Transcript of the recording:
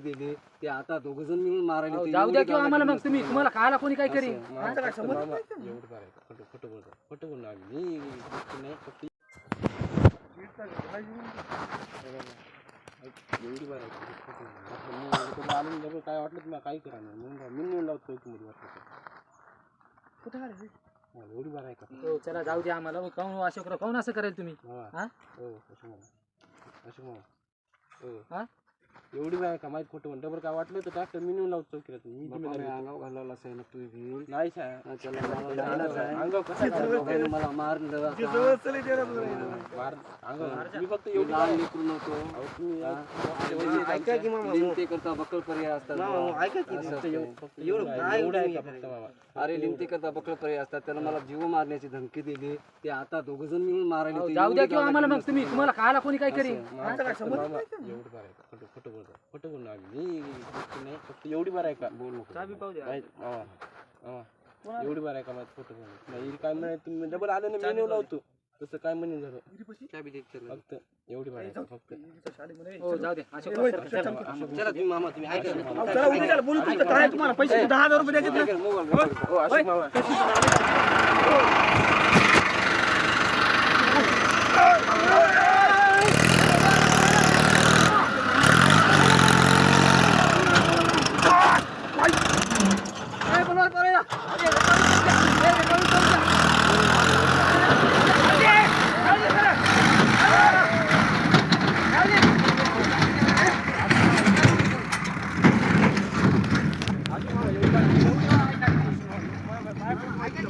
ते आता दोघ जण मिळून मारायला अहो, जाऊ द्या एवढी किंवा आम्हाला मग तुम्ही नसते तुम्हाला खायला कोणी काय करी असं. आमचं काय संबंध मामा, नाही त्यांना. एवढं बरं आहे का? खोटं खोटं बोलतो खोटं बोलणं आम्ही. मी गोष्ट नाही फक्त एवढी बरं आहे. का? खोटं बोलणं. आपलं मी इकडं आलो आणि डबल काय वाटलं तुम्हाला काही करा नाही. म्हणून मी लावतो वाटलं. कुठं आहे? हा, एवढी बरं आहे का? हो चला जाऊ द्या आम्हाला. हो, काहून अशोकराव काहून असं करेल तुम्ही? हा. असं म्हणा असं म्हणा हो. हा? एवढी आहे का माहीत खोटं म्हणतो बरं काय वाटलं तर डॉक्टर मी नेऊन लावतो चौकीला मी बापा, जिम्मेदारी मी घेतो. अंगावर घालायला असेल ना तू नाही साहेब हा, चला मला जायलाच आहे. अंगावर कसं काय? मला मारलं अंगावर मी फक्त मी एवढी लहान. लेकरू नव्हतो अहो, तुम्ही हा? या- ऐका की मामा लिमते करता बकल पर्याय असतात ऐका की असं फक्त असतं. एवढं- फक्त एवढं एवढं काय एवढं आहे तुम्ही का फक्त करायचं? बाबा अरे लिमते करता बकल पर्याय असतात त्याला मला जीव मारण्याची धमकी दिली ते आता दोघ जण मिळून मारायला जाऊ द्या किंवा आम्हाला मग तुम्ही. तुम्हाला खायला कोणी काय करी असं. आमचं काय फक्त संबंध मामा, नाही त्यांना. एवढं खोटं बोलतो खोटं बोलणं आम्ही मी नाही फक्त एवढी बरं आहे का? बोल नको एवढी बरं आहे का माहीत खोटं बोलणं नाही काय म्हणे तुम्ही डबल आलं ना मी नेऊन लावतो. तसं काय म्हणेन झालं? चाबी दे, चला. फक्त एवढी बरं फक्त. हो जाऊ द्या अशोक होय, चला, चला, चला. चला. तुम्ही मामा तुम्ही ऐका. अहो, चला उद्या चला, बोलू तुमचं काय तुम्हाला? पैसे दहा हजार रुपये द्यायचे ऐका, मोबाईल. हो. अशोक मामा. આગળ